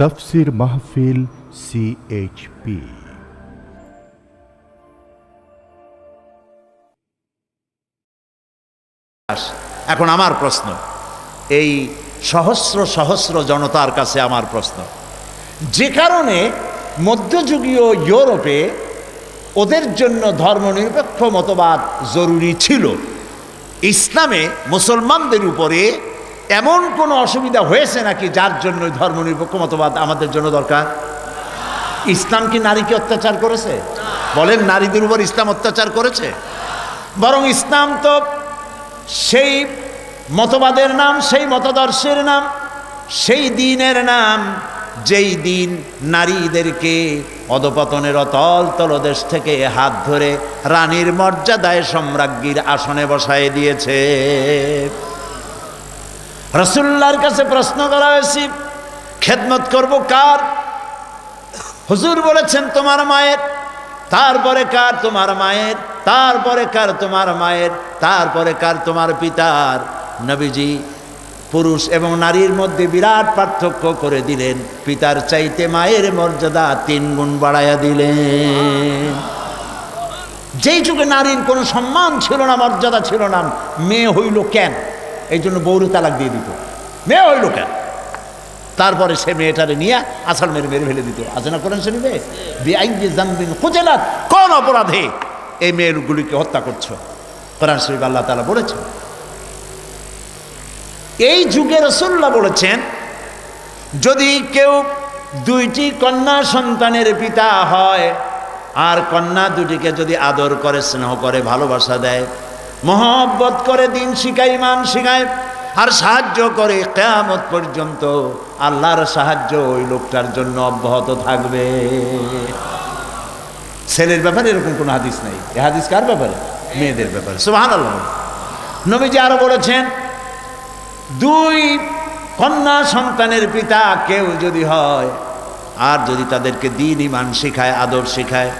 তফসির মাহফিল সিএইচপি এখন আমার প্রশ্ন, এই সহস্র সহস্র জনতার কাছে আমার প্রশ্ন, যে কারণে মধ্যযুগীয় ইউরোপে ওদের জন্য ধর্মনিরপেক্ষ মতবাদ জরুরি ছিল, ইসলামে মুসলমানদের উপরে এমন কোনো অসুবিধা হয়েছে নাকি যার জন্য ধর্মনিরপেক্ষ মতবাদ আমাদের জন্য দরকার? ইসলাম কি নারীকে অত্যাচার করেছে? বলেন, নারীদের উপর ইসলাম অত্যাচার করেছে? বরং ইসলাম তো সেই মতবাদের নাম, সেই মতাদর্শের নাম, সেই দিনের নাম, যেই দিন নারীদেরকে অধপতনের অতল তলদেশ থেকে হাত ধরে রানীর মর্যাদায় সম্রাজ্ঞীর আসনে বসায় দিয়েছে। রসুল্লার কাছে প্রশ্ন করা হয়েছি, খেদমত করব কার? হুজুর বলেছেন, তোমার মায়ের। তারপরে কার? তোমার মায়ের। তারপরে কার? তোমার মায়ের। তারপরে কার? তোমার পিতার। নবীজি পুরুষ এবং নারীর মধ্যে বিরাট পার্থক্য করে দিলেন। পিতার চাইতে মায়ের মর্যাদা তিন গুণ বাড়াইয়া দিলেন। যেই যুগে নারীর কোনো সম্মান ছিল না, মর্যাদা ছিল না, মেয়ে হইল কেন? এই জন্য বৌরু তালাক দিয়ে দিত। মেয়ে হইল কেন তারপরে সে মেয়েটারে নিয়ে আসার মেরে মেরে ফেলে দিত। আলোচনা করেন সে নিবে বেআইনজি জানবিন খুঁজেলাত, কোন অপরাধে এই মেয়েগুলিকে হত্যা করছ? কোরআন শরীফ আল্লাহ তালা বলেছেন। এই যুগে রসুল্লাহ বলেছেন, যদি কেউ দুইটি কন্যা সন্তানের পিতা হয়, আর কন্যা দুটিকে যদি আদর করে, স্নেহ করে, ভালোবাসা দেয় মহব্বত করে দিন শিখায় ইমান শিখায় আর সাহায্য করে কেয়ামত পর্যন্ত আল্লাহর সাহায্য ওই লোকটার জন্য অব্যাহত থাকবে। ছেলের ব্যাপারে এরকম কোনো হাদিস নেই। এ হাদিস কার ব্যাপারে? মেয়েদের ব্যাপারে। সুহান আল্লাহ নবীজি আরও বলেছেন, দুই কন্যা সন্তানের পিতা কেউ যদি হয়, আর যদি তাদেরকে দিন ইমান শেখায়, আদর শেখায়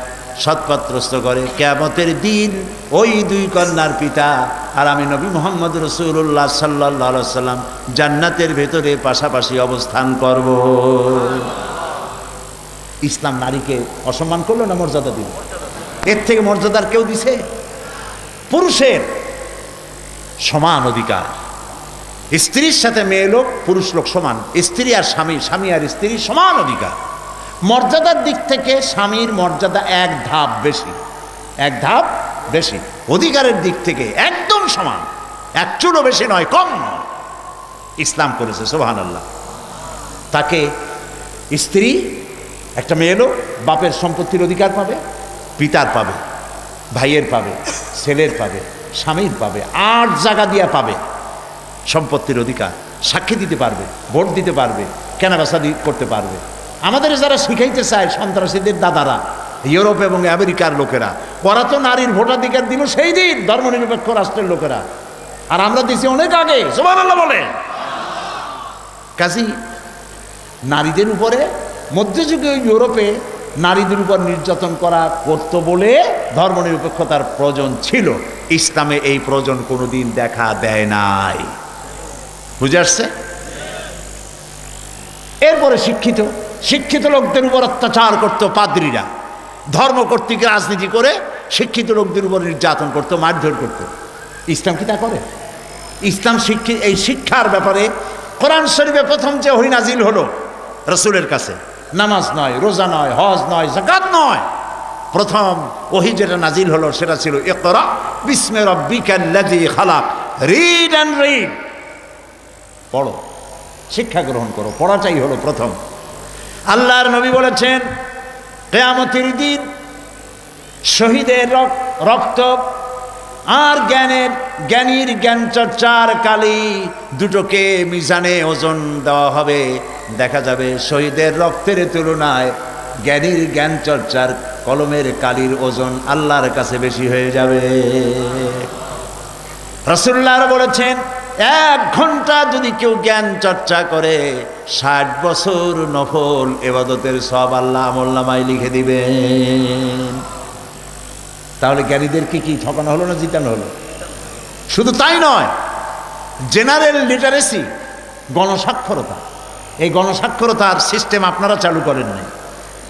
সৎপত্রস্ত করে কেয়ামতের দিন ওই দুই কন্যার পিতা আর আমি নবী মোহাম্মদ রসুল্লাহ সাল্লাহ সাল্লাম জান্নাতের ভেতরে পাশাপাশি অবস্থান করব। ইসলাম নারীকে অসম্মান করল না মর্যাদা দিল? এর থেকে মর্যাদার কেউ দিছে? পুরুষের সমান অধিকার। স্ত্রীর সাথে মেয়ে লোক, পুরুষ লোক সমান। স্ত্রী আর স্বামী স্বামী আর স্ত্রী সমান অধিকার। মর্যাদার দিক থেকে স্বামীর মর্যাদা এক ধাপ বেশি। এক ধাপ বেশি। অধিকারের দিক থেকে একদম সমান। এক চুলো বেশি নয়, কম নয়। ইসলাম করেছে সোহান আল্লাহ তাকে স্ত্রী, একটা মেয়ে লোক বাপের সম্পত্তির অধিকার পাবে, পিতার পাবে, ভাইয়ের পাবে, ছেলের পাবে, স্বামীর পাবে, আট জায়গা দিয়া পাবে। সম্পত্তির অধিকার। সাক্ষী দিতে পারবে, ভোট দিতে পারবে, কেনাবেচা করতে পারবে। আমাদের যারা শিখাইতে চায় সন্ত্রাসীদের দাদারা, ইউরোপ এবং আমেরিকার লোকেরা, ওরা তো নারীর ভোটাধিকার দিল সেই দিন, ধর্মনিরপেক্ষ রাষ্ট্রের লোকেরা। আর আমরা দিছি অনেক আগে সোমান বলে কাজী, নারীদের উপরে মধ্যযুগীয় ইউরোপে নারীদের উপর নির্যাতন করা করত বলে ধর্মনিরপেক্ষতার প্রয়োজন ছিল। ইসলামে এই প্রয়োজন কোনোদিন দেখা দেয় নাই। বুঝে আসছে? এরপরে শিক্ষিত। শিক্ষিত লোকদের উপর অত্যাচার করত পাদ্রীরা। ধর্ম কর্তৃক রাজনীতি করে শিক্ষিত লোকদের উপর নির্যাতন করত, মারধর করত। ইসলাম কি তা করে? ইসলাম শিক্ষিত এই শিক্ষার ব্যাপারে কোরআন শরীফে প্রথম যে ওহি নাজিল হলো রসুলের কাছে, নামাজ নয়, রোজা নয়, হজ নয় জাকাত নয়। প্রথম ওহি যেটা নাজিল হলো সেটা ছিল, ইকরা বিস্মে খালাক, রিড অ্যান্ড রিড। পড়ো, শিক্ষা গ্রহণ করো, পড়াটাই হলো প্রথম। আল্লাহর নবী বলেছেন, কেয়ামতের দিন শহীদের রক- রক্ত আর জ্ঞানের, জ্ঞানীর জ্ঞান চর্চার কালি দুটোকে মিজানে ওজন দেওয়া হবে। দেখা যাবে শহীদের রক্তের তুলনায় জ্ঞানীর জ্ঞান চর্চার কলমের কালির ওজন আল্লাহর কাছে বেশি হয়ে যাবে। রসুল্লাহ বলেছেন এক ঘণ্টা যদি কেউ জ্ঞান চর্চা করে, ষাট বছর নফল এবাদতের সব আল্লাহ আমল্লামাই লিখে দিবেন। তাহলে জ্ঞানীদেরকে কি ঠকানো হলো না জিতানো হলো? শুধু তাই নয়, জেনারেল লিটারেসি, গণস্বাক্ষরতা। এই গণসাক্ষরতার সিস্টেম আপনারা চালু করেননি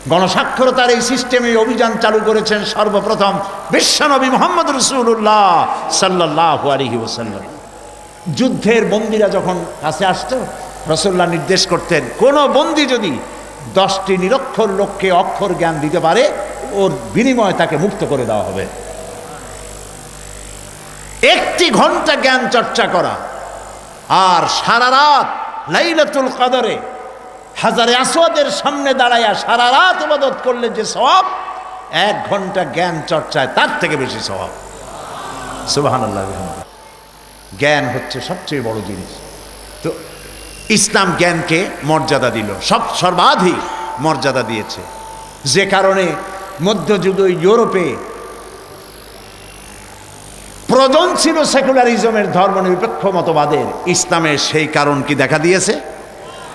গণসাক্ষরতার এই সিস্টেমে অভিযান চালু করেছেন সর্বপ্রথম বিশ্বনবী মোহাম্মদ রসুল্লাহ সাল্লাহ আলহি ওসাল্লাম যুদ্ধের বন্দিরা যখন কাছে আসতো রসল্লাহ নির্দেশ করতেন, কোনো বন্দি যদি দশটি নিরক্ষর লোককে অক্ষর জ্ঞান দিতে পারে, ওর বিনিময়ে তাকে মুক্ত করে দেওয়া হবে একটি ঘণ্টা জ্ঞান চর্চা করা, আর সারা রাত লাইলাতুল কদরে হাজারে আসওয়াদের সামনে দাঁড়াইয়া সারা রাত ইবাদত করলে যে সব এক ঘণ্টা জ্ঞান চর্চায় তার থেকে বেশি স্বভাব সুবহানাল্লাহ বিহামদিহি। জ্ঞান হচ্ছে সবচেয়ে বড় জিনিস। তো ইসলাম জ্ঞানকে মর্যাদা দিল। সব সর্বাধিক মর্যাদা দিয়েছে। যে কারণে মধ্যযুগ ইউরোপে প্রজন ছিল সেকুলারিজমের ধর্মনিরপেক্ষ মতবাদের। ইসলামের সেই কারণ কি দেখা দিয়েছে?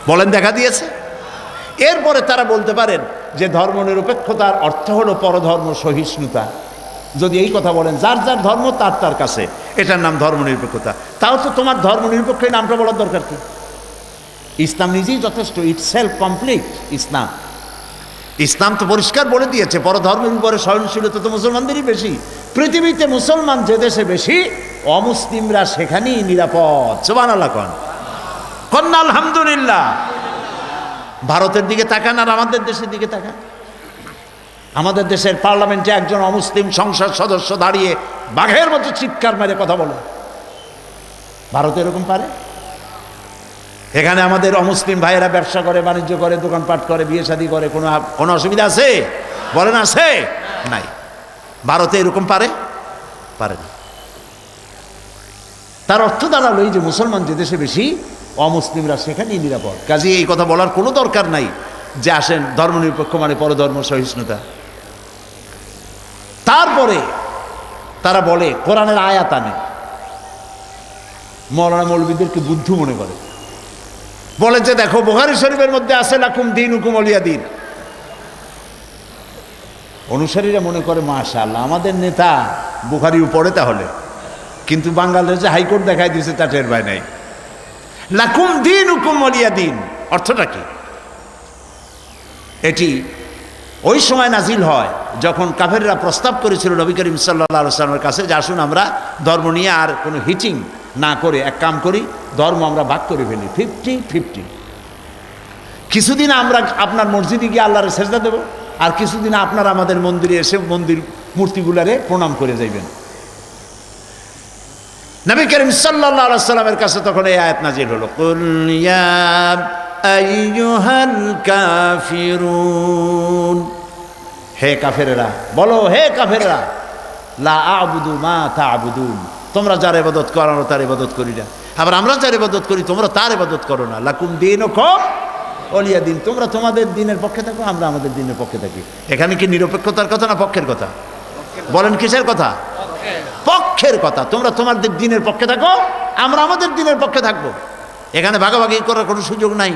বলেন দেখা দিয়েছে। এরপরে তারা বলতে পারেন যে ধর্মনিরপেক্ষতার অর্থ হলো পরধর্ম সহিষ্ণুতা। যদি এই কথা বলেন, যার যার ধর্ম তার তার কাছে। এটার নাম ধর্মনিরপেক্ষতা। তাও তো তোমার ধর্মনিরপেক্ষ নামটা বলার দরকার কি? ইসলাম নিজেই যথেষ্ট ইট সেলফ কমপ্লিট ইসলাম। ইসলাম তো পরিষ্কার বলে দিয়েছে পরধর্মের উপরে সহনশীলতা তো মুসলমানদেরই বেশি। পৃথিবীতে মুসলমান যে দেশে বেশি, অমুসলিমরা সেখানেই নিরাপদ। আল্লাহ কন। কন্যা আলহামদুলিল্লাহ। ভারতের দিকে তাকান আর আমাদের দেশের দিকে তাকান। আমাদের দেশের পার্লামেন্টে একজন অমুসলিম সংসদ সদস্য দাঁড়িয়ে বাঘের মতো চিৎকার মেরে কথা বলে। ভারত এরকম পারে? এখানে আমাদের অমুসলিম ভাইয়েরা ব্যবসা করে, বাণিজ্য করে, দোকানপাট করে, বিয়ে শাদী করে, কোনো কোনো অসুবিধা আছে? বলেন আছে? নাই। ভারতে এরকম পারে? পারে না। তার অর্থ দাঁড়াল এই যে মুসলমান যে দেশে বেশি, অমুসলিমরা সেখানেই নিরাপদ। কাজে এই কথা বলার কোনো দরকার নাই যে আসেন ধর্মনিরপেক্ষ মানে পরধর্ম সহিষ্ণুতা। তারপরে তারা বলে, কোরআনের আয়াত আনে। মৌলানা মৌলবীদেরকে বুদ্ধ মনে করে। বলে যে, দেখো বুহারি শরীফের মধ্যে আছে, লাকুম দিন হুকুম অলিয়া দিন। অনুসারীরা মনে করে মাশা আল্লাহ আমাদের নেতা বুখারিও পড়ে তাহলে। কিন্তু বাঙালের যে হাইকোর্ট দেখাই দিয়েছে, তা টের পায় নাই। লাকুম দিন হুকুম অলিয়া দিন, অর্থটা কি? এটি ওই সময় নাজিল হয় যখন কাফেররা প্রস্তাব করেছিল নবী করিম সাল্লা সাল্লামের কাছে যে আসুন আমরা ধর্ম নিয়ে আর কোনো হিটিং না করে এক কাম করি, ধর্ম আমরা ভাগ করে ফেলি। Fifty fifty. কিছুদিন আমরা আপনার মসজিদে গিয়ে আল্লাহর সেজদা দেব আর কিছুদিন আপনারা আমাদের মন্দিরে এসে মন্দির মূর্তিগুলারে প্রণাম করে যাইবেন। নবী করিম সাল্লাহ সাল্লামের কাছে তখন এই আয়াত নাজিল হলো। আইয়ুহাল কাফিরুন। হে কাফেরেরা, বলো, হে কাফেরেরা, লা আবুদু মা তা'বুদুন। তোমরা যার ইবাদত করো তার ইবাদত করি না। আবার আমরা যার ইবাদত করি, তোমরা তার ইবাদত করো না। লাকুম দিনুকুম, অলিয়া দিন। তোমরা তোমাদের দিনের পক্ষে থাকো, আমরা আমাদের দিনের পক্ষে থাকি। এখানে কি নিরপেক্ষতার কথা না পক্ষের কথা? বলেন কিসের কথা? পক্ষের কথা। তোমরা তোমাদের দিনের পক্ষে থাকো, আমরা আমাদের দিনের পক্ষে থাকব। এখানে ভাগাভাগি করার কোনো সুযোগ নাই।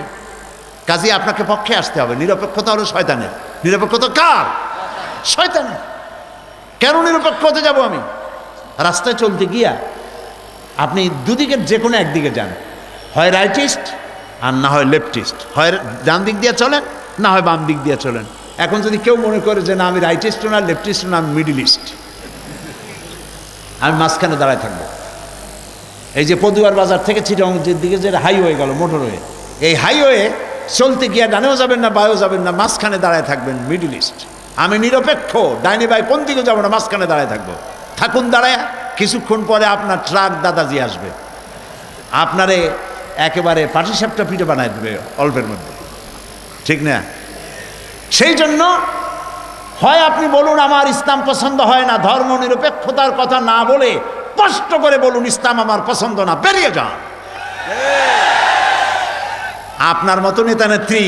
কাজে, আপনাকে পক্ষে আসতে হবে। নিরপেক্ষতা হলো শয়তানের। নিরপেক্ষতা কার? শয়তানের। কেন নিরপেক্ষ হতে যাব আমি? রাস্তায় চলতে গিয়া আপনি দুদিকের যে কোনো একদিকে যান। হয় রাইটিস্ট আর না হয় লেফটিস্ট হয় ডান দিক দিয়ে চলেন, না হয় বাম দিক দিয়ে চলেন। এখন যদি কেউ মনে করে যে না, আমি রাইটিস্ট না লেফটিস্ট না, আমি মিডিলিস্ট আমি মাঝখানে দাঁড়ায় থাকব। এই যে পদুয়ার বাজার থেকে চিটংয়ের দিকে যে হাইওয়ে গেল মোটরওয়ে এই হাইওয়ে চলতে গিয়ে ডানেও যাবেন না, বায়ও যাবেন না, মাঝখানে দাঁড়ায় থাকবেন মিডিল ইস্ট। আমি নিরপেক্ষ, ডাইনি বাই কোন দিকে যাব না, মাঝখানে দাঁড়ায় থাকব। থাকুন দাঁড়ায়, কিছুক্ষণ পরে আপনার ট্রাক দাদাজি আসবে। আপনারে একেবারে পাটিসাপটা পিঠে বানায় দেবে অল্পের মধ্যে। ঠিক না? সেই জন্য হয় আপনি বলুন, আমার ইসলাম পছন্দ হয় না, ধর্ম নিরপেক্ষতার কথা না বলে স্পষ্ট করে বলুন, ইসলাম আমার পছন্দ না, বেরিয়ে যান। আপনার মতো নেতা নেত্রী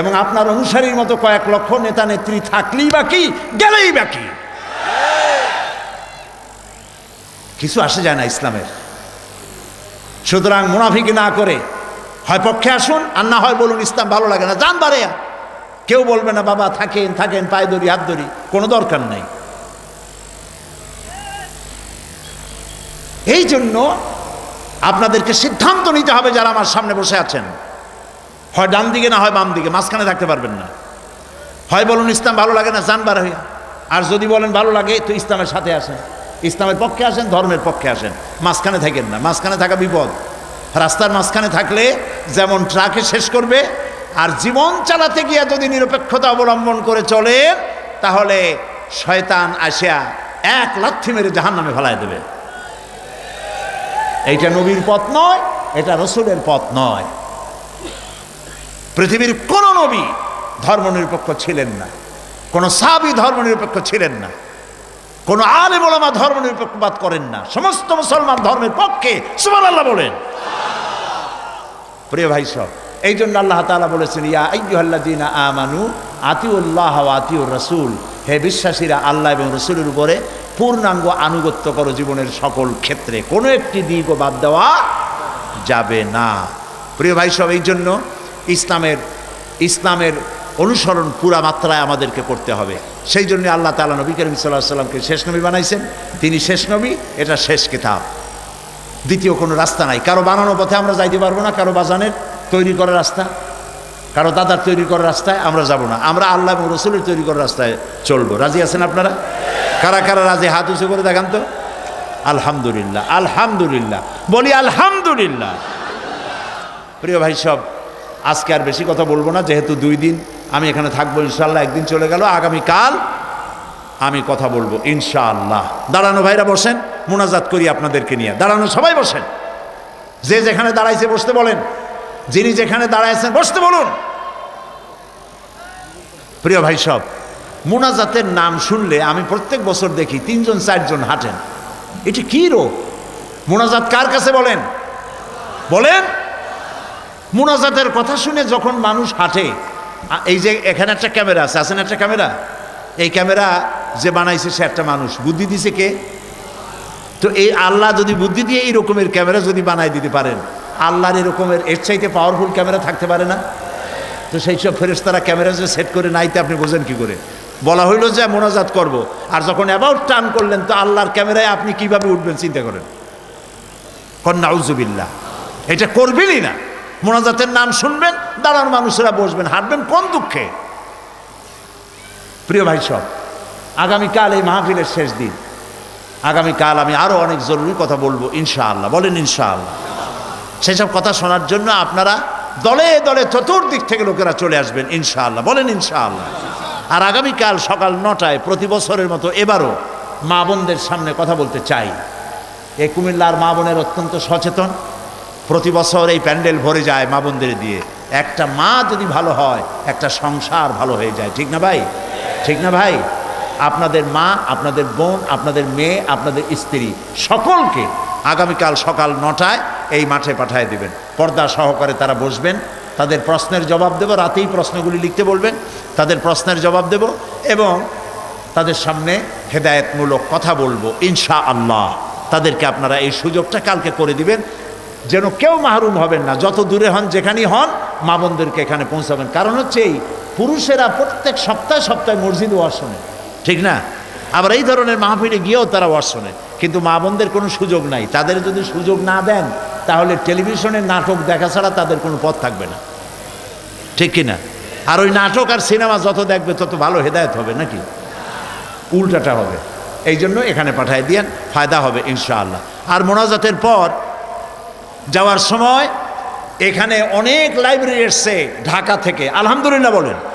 এবং আপনার অনুসারীর মতো কয়েক লক্ষ নেতা নেত্রী থাকলেই বাকি গেলেই বাকি কিছু আসে যায় না ইসলামের। সুতরাং মুনাফিকে না করে, হয় পক্ষে আসুন, আর না হয় বলুন, ইসলাম ভালো লাগে না, যান বারে কেউ বলবে না, বাবা, থাকেন থাকেন, পায়ে ধরি হাত ধরি কোনো দরকার নাই। এই জন্য আপনাদেরকে সিদ্ধান্ত নিতে হবে যারা আমার সামনে বসে আছেন। হয় ডান দিকে না হয় বাম দিকে, মাঝখানে থাকতে পারবেন না। হয় বলুন, ইসলাম ভালো লাগে না? যান বার হইয়া। আর যদি বলেন ভালো লাগে, তো ইসলামের সাথে আসেন। ইসলামের পক্ষে আসেন, ধর্মের পক্ষে আসেন। মাঝখানে থাকেন না। মাঝখানে থাকা বিপদ। রাস্তার মাঝখানে থাকলে যেমন ট্রাকে শেষ করবে, আর জীবন চালাতে গিয়ে যদি নিরপেক্ষতা অবলম্বন করে চলে তাহলে শয়তান আসিয়া এক লাথি মেরে জাহান নামে ফেলায় দেবে। এইটা নবীর পথ নয়, এটা রসুলের পথ নয়। পৃথিবীর কোন নবী ধর্মনিরপেক্ষ ছিলেন না। কোন সাবি ধর্মনিরপেক্ষ ছিলেন না। কোন আলেম ওলামা ধর্মনিরপেক্ষবাদ করেন না। সমস্ত মুসলমান ধর্মের পক্ষে সুমান আল্লাহ বলেন। প্রিয় ভাই সব, এই জন্য আল্লাহ তাআলা বলেছেন, ইয়া আইয়ুহাল্লাযীনা আমানু আতিউল্লাহ আতিউর রসুল। হে বিশ্বাসীরা, আল্লাহ এবং রসুলের উপরে পূর্ণাঙ্গ আনুগত্য করো জীবনের সকল ক্ষেত্রে। কোনো একটি দিকও বাদ দেওয়া যাবে না। প্রিয় ভাই সব, এই জন্য ইসলামের ইসলামের অনুসরণ পুরা মাত্রায় আমাদেরকে করতে হবে। সেই জন্য আল্লাহ তালা নবী করিম সাল্লাহ সাল্লামকে শেষ নবী বানাইছেন। তিনি শেষ নবী, এটা শেষ কিতাব। দ্বিতীয় কোনো রাস্তা নাই। কারও বানানো পথে আমরা যাইতে পারব না, কারও বাজানের তৈরি করা রাস্তা। কারও দাদার তৈরি করার রাস্তায় আমরা যাব না। আমরা আল্লাহ এবং রসুলের তৈরি করার রাস্তায় চলবো। রাজি আছেন আপনারা? কারা কারা রাজি? হাত উঁচু করে দেখান তো। আলহামদুলিল্লাহ আলহামদুলিল্লাহ। বলি আলহামদুলিল্লাহ। প্রিয় ভাই সব, আজকে আর বেশি কথা বলব না, যেহেতু দুই দিন আমি এখানে থাকব ইনশাল্লাহ একদিন চলে গেল। আগামীকাল আমি কথা বলব, ইনশাআল্লাহ। দাঁড়ানো ভাইরা বসেন, মোনাজাত করি আপনাদেরকে নিয়ে। দাঁড়ানো সবাই বসেন। যে যেখানে দাঁড়াইছে বসতে বলেন। যিনি যেখানে দাঁড়াইছেন বসতে বলুন। প্রিয় ভাই সব, মোনাজাতের নাম শুনলে আমি প্রত্যেক বছর দেখি তিনজন, চারজন হাঁটেন। এটি কি রোগ? মোনাজাত কার কাছে বলেন? বলেন। মোনাজাতের কথা শুনে যখন মানুষ হাঁটে এই যে এখানে একটা ক্যামেরা আছে আছে না একটা ক্যামেরা? এই ক্যামেরা যে বানাইছে সে একটা মানুষ। বুদ্ধি দিছে কে? তো এই আল্লাহ যদি বুদ্ধি দিয়ে এই রকমের ক্যামেরা যদি বানাই দিতে পারেন আল্লাহর এরকমের এর চাইতে পাওয়ারফুল ক্যামেরা থাকতে পারে না। তো সেই সব ফেরেস্তারা ক্যামেরা যে সেট করে নাইতে আপনি বোঝেন কি করে? বলা হইল যে মোনাজাত করব। আর যখন অ্যাবাউট টার্ন করলেন, তো আল্লাহর ক্যামেরায় আপনি কীভাবে উঠবেন চিন্তা করেন? কন্যাউজুবিল্লা এটা করবেনই না। মোনাজাতের নাম শুনবেন, দাঁড়ান মানুষেরা বসবেন, হাঁটবেন কোন দুঃখে? প্রিয় ভাই সব, আগামীকাল এই মাহফিলের শেষ দিন। আগামীকাল আমি আরও অনেক জরুরি কথা বলব, ইনশাআল্লাহ। বলেন ইনশাআল্লাহ। সেসব কথা শোনার জন্য আপনারা দলে দলে চতুর্দিক থেকে লোকেরা চলে আসবেন, ইনশাআল্লাহ। বলেন ইনশাআল্লাহ। আর আগামীকাল সকাল নটায় প্রতি বছরের মতো এবারও মা বোনদের সামনে কথা বলতে চাই। এ কুমিল্লার মা বোনের অত্যন্ত সচেতন। প্রতি বছর এই প্যান্ডেল ভরে যায় মা বোনদের দিয়ে। একটা মা যদি ভালো হয়, একটা সংসার ভালো হয়ে যায়। ঠিক না ভাই? ঠিক না ভাই? আপনাদের মা, আপনাদের বোন, আপনাদের মেয়ে, আপনাদের স্ত্রী, সকলকে আগামীকাল সকাল নটায় এই মাঠে পাঠিয়ে দেবেন। পর্দা সহকারে তারা বসবেন। তাদের প্রশ্নের জবাব দেব, রাতেই প্রশ্নগুলি লিখতে বলবেন। তাদের প্রশ্নের জবাব দেব এবং তাদের সামনে হেদায়েতমূলক কথা বলব ইনশা আল্লাহ তাদেরকে আপনারা এই সুযোগটা কালকে করে দিবেন। যেন কেউ মাহরুম হবেন না। যত দূরে হন, যেখানেই হন, মা বোনদেরকে এখানে পৌঁছাবেন। কারণ হচ্ছে এই পুরুষেরা প্রত্যেক সপ্তাহে সপ্তাহে মসজিদে ওয়াজ শোনে। ঠিক না? আবার এই ধরনের মাহফিলে গিয়েও তারা ওয়াজ শোনে। কিন্তু মা বোনদের কোনো সুযোগ নাই। তাদের যদি সুযোগ না দেন, তাহলে টেলিভিশনের নাটক দেখা ছাড়া তাদের কোনো পথ থাকবে না। ঠিক কিনা? আর ওই নাটক আর সিনেমা যত দেখবে, তত ভালো হেদায়ত হবে নাকি? উল্টাটা হবে। এই জন্য এখানে পাঠিয়ে দিয়েন, ফায়দা হবে ইনশাআল্লাহ। আর মোনাজাতের পর যাওয়ার সময় এখানে অনেক লাইব্রেরি এসছে ঢাকা থেকে, আলহামদুলিল্লাহ বলেন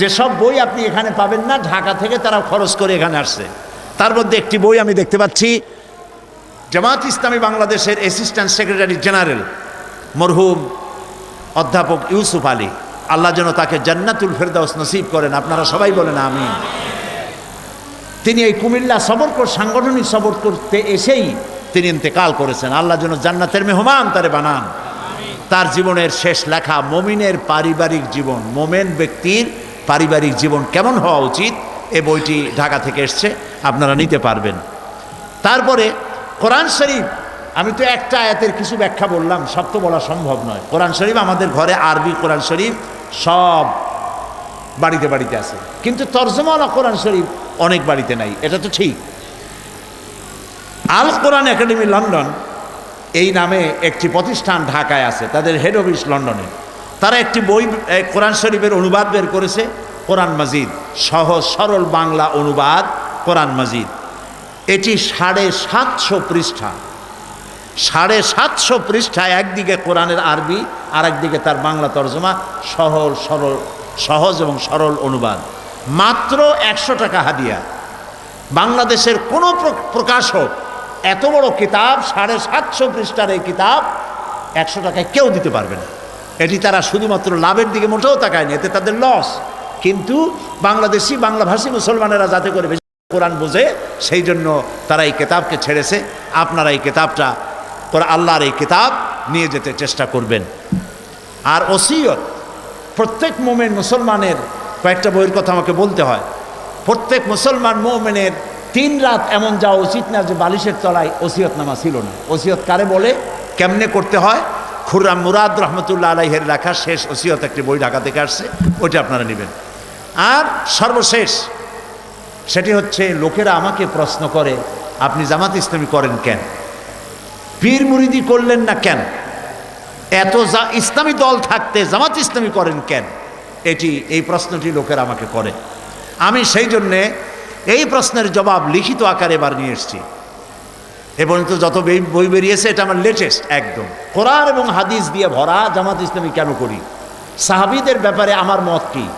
যেসব বই আপনি এখানে পাবেন না ঢাকা থেকে তারা খরচ করে এখানে আসছে। তার মধ্যে একটি বই আমি দেখতে পাচ্ছি জামাত ইসলামী বাংলাদেশের অ্যাসিস্ট্যান্ট সেক্রেটারি জেনারেল মরহুম অধ্যাপক ইউসুফ আলী। আল্লাহ যেন তাকে জান্নাতুল ফেরদাউস নসিব করেন আপনারা সবাই বলেন আমি তিনি এই কুমিল্লা সবর কর সাংগঠনিক সবর করতে এসেই তিনি ইন্তেকাল করেছেন। আল্লাহ যেন জান্নাতের মেহমান তারে বানান। তার জীবনের শেষ লেখা মমিনের পারিবারিক জীবন মোমেন ব্যক্তির পারিবারিক জীবন কেমন হওয়া উচিত? এ বইটি ঢাকা থেকে এসছে, আপনারা নিতে পারবেন। তারপরে কোরআন শরীফ, আমি তো একটা আয়াতের কিছু ব্যাখ্যা বললাম, সব তো বলা সম্ভব নয়। কোরআন শরীফ আমাদের ঘরে আরবি কোরআন শরীফ সব বাড়িতে বাড়িতে আছে। কিন্তু তর্জমাওয়ালা কোরআন শরীফ অনেক বাড়িতে নাই, এটা তো ঠিক। আল কোরআন একাডেমি লন্ডন, এই নামে একটি প্রতিষ্ঠান ঢাকায় আছে, তাদের হেড অফিস লন্ডনে। তারা একটি বই কোরআন শরীফের অনুবাদ বের করেছে, কোরআন মাজিদ। সহজ, সরল বাংলা অনুবাদ, কোরআন মাজিদ। এটি সাড়ে সাতশো পৃষ্ঠা। সাড়ে সাতশো পৃষ্ঠায় একদিকে কোরআনের আরবি আর একদিকে তার বাংলা তর্জমা, সহল, সরল, সহজ এবং সরল অনুবাদ। মাত্র একশো টাকা হাদিয়া। বাংলাদেশের কোনো প্র- প্রকাশক এত বড় কিতাব, সাড়ে সাতশো পৃষ্ঠার এই কিতাব একশো টাকায় কেউ দিতে পারবে না। এটি তারা শুধুমাত্র লাভের দিকে মোটেও তাকায়নি, এতে তাদের লস কিন্তু বাংলাদেশি, বাংলাভাষী মুসলমানেরা যাতে করে বেশি কোরআন বোঝে, সেই জন্য তারা এই কেতাবকে ছেড়েছে। আপনারা এই কেতাবটা আল্লাহর এই কেতাব নিয়ে যেতে চেষ্টা করবেন। আর ওসিয়ত, প্রত্যেক মোমেন মুসলমানের, কয়েকটা বইয়ের কথা আমাকে বলতে হয়, প্রত্যেক মুসলমান মোমেনের তিন রাত এমন যাওয়া উচিত না যে বালিশের তলায় ওসিয়ত নামা ছিল না। ওসিয়ত কারে বলে? কেমনে করতে হয়? খুররাম মুরাদ রহমতুল্লাহ আলাইহের লেখা শেষ ওসিয়ত একটি বই ঢাকা থেকে আসছে, ওইটা আপনারা নেবেন। আর সর্বশেষ, সেটি হচ্ছে লোকেরা আমাকে প্রশ্ন করে, আপনি জামাত ইসলামী করেন কেন? পীর মুরিদি করলেন না কেন? এত যা ইসলামী দল থাকতে জামাত ইসলামী করেন কেন? এটি, এই প্রশ্নটি লোকেরা আমাকে করে। আমি সেই জন্যে এই প্রশ্নের জবাব লিখিত আকারে এবার নিয়ে এসেছি। এ পর্যন্ত যত বই- বেরিয়েছে, এটা আমার লেটেস্ট একদম। কোরআন এবং হাদিস দিয়ে ভরা জামাত ইসলামী কেন করি? সাহাবিদের ব্যাপারে আমার মত কী?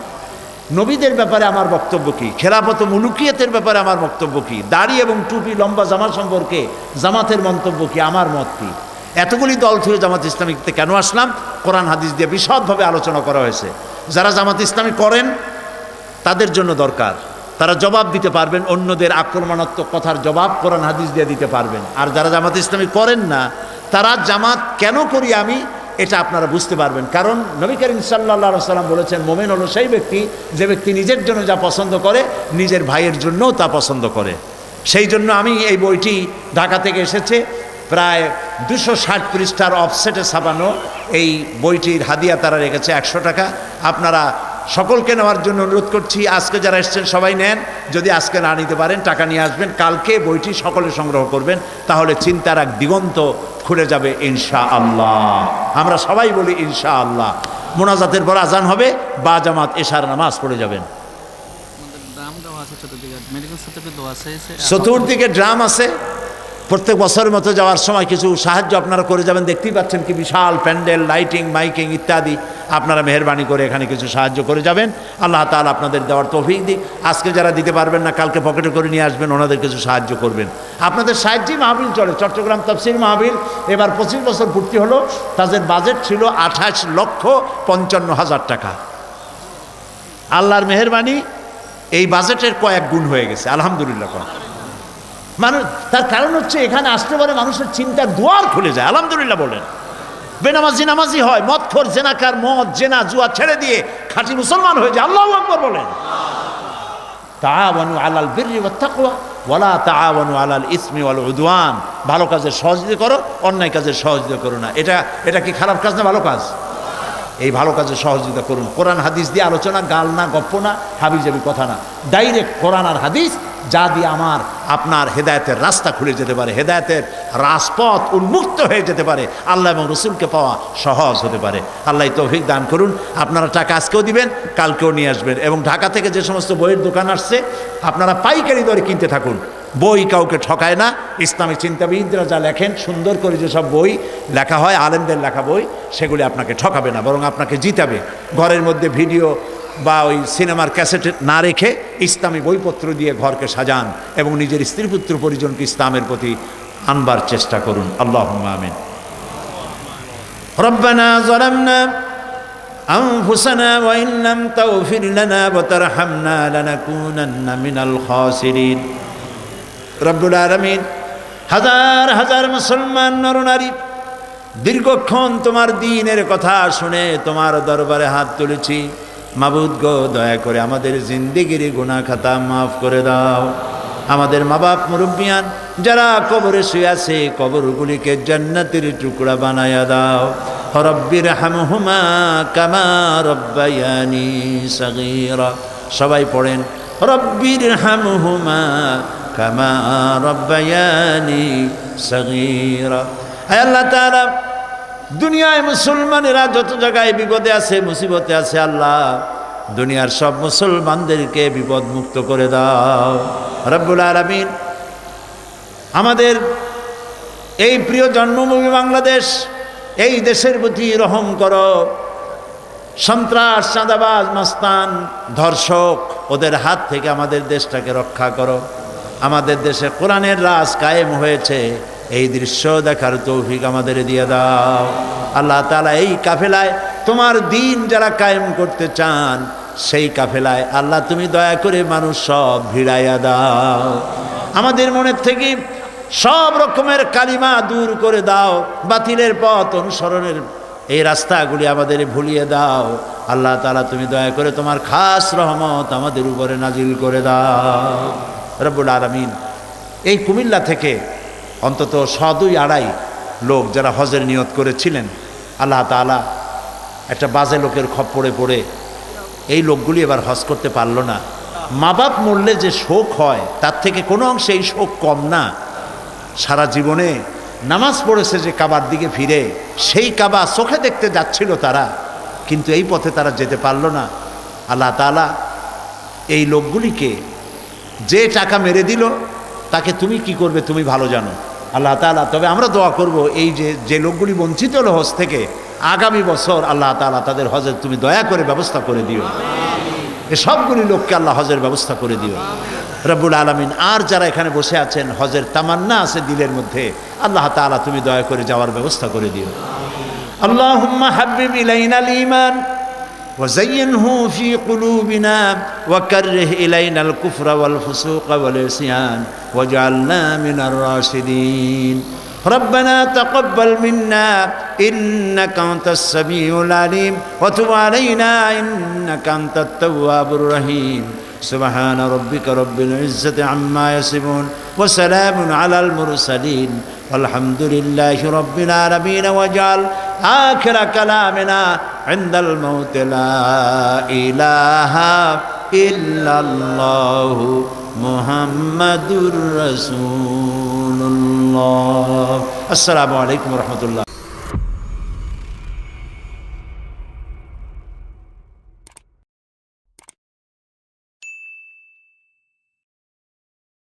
নবীদের ব্যাপারে আমার বক্তব্য কী? খেলাফত মুলুকিয়তের ব্যাপারে আমার বক্তব্য কী? দাড়ি এবং টুপি, লম্বা জামা সম্পর্কে জামাতের মন্তব্য কী? আমার মত কী? এতগুলি দল থেকে জামাত ইসলামীতে কেন আসলাম? কোরআন, হাদিস দিয়ে বিশদভাবে আলোচনা করা হয়েছে। যারা জামাত ইসলামী করেন, তাদের জন্য দরকার। তারা জবাব দিতে পারবেন, অন্যদের আক্রমণাত্মক কথার জবাব কোরআন হাদিস দিয়ে দিতে পারবেন। আর যারা জামাত ইসলামী করেন না, তারা জামাত কেন করি আমি, এটা আপনারা বুঝতে পারবেন। কারণ নবী করিম সাল্লা সাল্লাম বলেছেন, মোমেন হলো সেই ব্যক্তি, যে ব্যক্তি নিজের জন্য যা পছন্দ করে, নিজের ভাইয়ের জন্যও তা পছন্দ করে। সেই জন্য আমি এই বইটি ঢাকা থেকে এসেছে, প্রায় দুশো ষাট পৃষ্ঠার অফসেটে ছাপানো এই বইটির হাদিয়া তারা রেখেছে একশো টাকা। আপনারা সকলকে নেওয়ার জন্য অনুরোধ করছি আজকে যারা এসছেন সবাই নেন। যদি আজকে না নিতে পারেন টাকা নিয়ে আসবেন। কালকে বইটি সকলে সংগ্রহ করবেন তাহলে চিন্তার এক দিগন্ত খুলে যাবে ইনশা আল্লাহ আমরা সবাই বলি ইনশা আল্লাহ মোনাজাতের পর আজান হবে বা জামাত এশার নামাজ পড়ে যাবেন। চতুর্দিকে ড্রাম আছে। প্রত্যেক বছরের মতো যাওয়ার সময় কিছু সাহায্য আপনারা করে যাবেন। দেখতেই পাচ্ছেন কি বিশাল প্যান্ডেল, লাইটিং, মাইকিং ইত্যাদি। আপনারা মেহরবানি করে এখানে কিছু সাহায্য করে যাবেন। আল্লাহ তাআলা আপনাদের দেওয়ার তৌফিক দিক। আজকে যারা দিতে পারবেন না, কালকে পকেটে করে নিয়ে আসবেন, ওনাদের কিছু সাহায্য করবেন। আপনাদের সাহায্যে মাহবিল চলে, চট্টগ্রাম তফসিল মাহবিল এবার পঁচিশ বছর পূর্তি হলো, তাদের বাজেট ছিল আঠাশ লক্ষ পঞ্চান্ন হাজার টাকা। আল্লাহর মেহরবানি, এই বাজেটের কয়েক গুণ হয়ে গেছে, আলহামদুলিল্লাহ। মানুষ, তার কারণ হচ্ছে এখানে আসতে পারে মানুষের চিন্তার দুয়ার খুলে যায়। আলহামদুলিল্লাহ বলেন। বেনামাজি নামাজি হয় মদ খোর জেনাকার, মদ, জেনা, জুয়া ছেড়ে দিয়ে খাঁটি মুসলমান হয়ে যায়। আল্লাহ আকবর বলেন। তাআওয়ানু আলাল বিররি ওয়াত তাকওয়া, ওয়ালা তাআওয়ানু আলাল ইসমি ওয়াল উদওয়ান। ভালো কাজের সহযোগিতা করো, অন্যায় কাজের সহযোগিতা করো না। এটা এটা কি খারাপ কাজ না ভালো কাজ? এই ভালো কাজে সহযোগিতা করুন। কোরআন হাদিস দিয়ে আলোচনা, গাল না, গপ্প না, হাবিজাবি কথা না। ডাইরেক্ট কোরআন আর হাদিস যা দিয়ে আমার, আপনার হেদায়েতের রাস্তা খুলে যেতে পারে, হেদায়েতের রাজপথ উন্মুক্ত হয়ে যেতে পারে, আল্লাহ এবং রসুলকে পাওয়া সহজ হতে পারে। আল্লাহ তৌফিক দান করুন। আপনারা টাকা আজকেও দিবেন, কালকেও নিয়ে আসবেন এবং ঢাকা থেকে যে সমস্ত বইয়ের দোকান আসছে, আপনারা পাইকারি দরে কিনতে থাকুন। বই কাউকে ঠকায় না, ইসলামী চিন্তাবিদরা যা লেখেন, সুন্দর করে যেসব বই লেখা হয়, আলেমদের লেখা বই, সেগুলি আপনাকে ঠকাবে না, বরং আপনাকে জিতাবে। ঘরের মধ্যে ভিডিও বা ওই সিনেমার ক্যাসেট না রেখে ইসলামী বইপত্র দিয়ে ঘরকে সাজান এবং নিজের স্ত্রী পুত্র পরিজনকে ইসলামের প্রতি আনবার চেষ্টা করুন আল্লাহ আমিন রব্বানা ظلمنا أنفسنا وإن لم تغفر لنا وترحمنا لنكونن من الخاسرين রব্বুল আলমিন হাজার হাজার মুসলমান নরনারী দীর্ঘক্ষণ তোমার দিনের কথা শুনে তোমার দরবারে হাত তুলেছি মাবুদ গো, দয়া করে আমাদের জিন্দিগির গুণা খাতা মাফ করে দাও। আমাদের মা বাপ মুরব্বিয়ান, যারা কবরে শুয়ে আছে, কবরগুলিকে জান্নাতের টুকরা বানায়া দাও। রব্বির হামহুমা কামা রব্বায়ানি সগীরা। সবাই পড়েন রব্বির হামহুমা কামা রব্বায়ানি সগীরা। আল্লাহ তাআলা দুনিয়ায় মুসলমানেরা যত জায়গায় বিপদে আছে, মুসিবতে আছে, আল্লাহ, দুনিয়ার সব মুসলমানদেরকে বিপদ মুক্ত করে দাও। রব্বুল আলমিন, আমাদের এই প্রিয় জন্মভূমি বাংলাদেশ, এই দেশের প্রতি রহম করো। সন্ত্রাস, চাঁদাবাজ, মাস্তান, ধর্ষক, ওদের হাত থেকে আমাদের দেশটাকে রক্ষা করো। আমাদের দেশে কোরআনের রাজ কায়েম হয়েছে। এই দৃশ্য দেখার তৌফিক আমাদের দিয়ে দাও। আল্লাহ তালা এই কাফেলায় তোমার দিন যারা কায়েম করতে চান, সেই কাফেলায় আল্লাহ তুমি দয়া করে মানুষ সব ভিড়াইয়া দাও। আমাদের মনের থেকে সব রকমের কালিমা দূর করে দাও, বাতিলের পথ অনুসরণের এই রাস্তাগুলি আমাদের ভুলিয়ে দাও। আল্লাহ তালা তুমি দয়া করে তোমার খাস রহমত আমাদের উপরে নাজিল করে দাও। রব্বুল আলমিন, এই কুমিল্লা থেকে অন্তত সদুই আড়াই লোক যারা হজের নিয়ত করেছিলেন, আল্লাহ তালা একটা বাজে লোকের খপ্পরে পড়ে এই লোকগুলি এবার হজ করতে পারল না। মা বাপ মরলে যে শোক হয়, তার থেকে কোনো অংশে এই শোক কম না। সারা জীবনে নামাজ পড়েছে যে কাবার দিকে ফিরে, সেই কাবা চোখে দেখতে যাচ্ছিল তারা, কিন্তু এই পথে তারা যেতে পারল না। আল্লাহ তালা এই লোকগুলিকে যে টাকা মেরে দিল, তাকে তুমি কি করবে তুমি ভালো জানো। আল্লাহ তালা তবে আমরা দোয়া করব এই যে যে লোকগুলি বঞ্চিত হলো হজ থেকে, আগামী বছর আল্লাহ তালা তাদের হজের তুমি দয়া করে ব্যবস্থা করে দিও। এ সবগুলি লোককে আল্লাহ হজের ব্যবস্থা করে দিও। রব্বুল আলমিন, আর যারা এখানে বসে আছেন, হজের তামান্না আছে দিলের মধ্যে, আল্লাহ তালা তুমি দয়া করে যাওয়ার ব্যবস্থা করে দিও। আল্লাহ হাবিব ইলাইন আল ইমান وزينه في قلوبنا وكره إلينا الكفر والفسوق والعصيان واجعلنا من الراشدين ربنا تقبل منا إنك أنت السميع العليم وتب علينا إنك أنت التواب الرحيم سبحان ربك رب العزة عما يصفون وسلام على المرسلين والحمد لله رب العالمين واجعل آخر كلامنا عند الموت لا إله إلا الله محمد رسول الله السلام عليكم ورحمة الله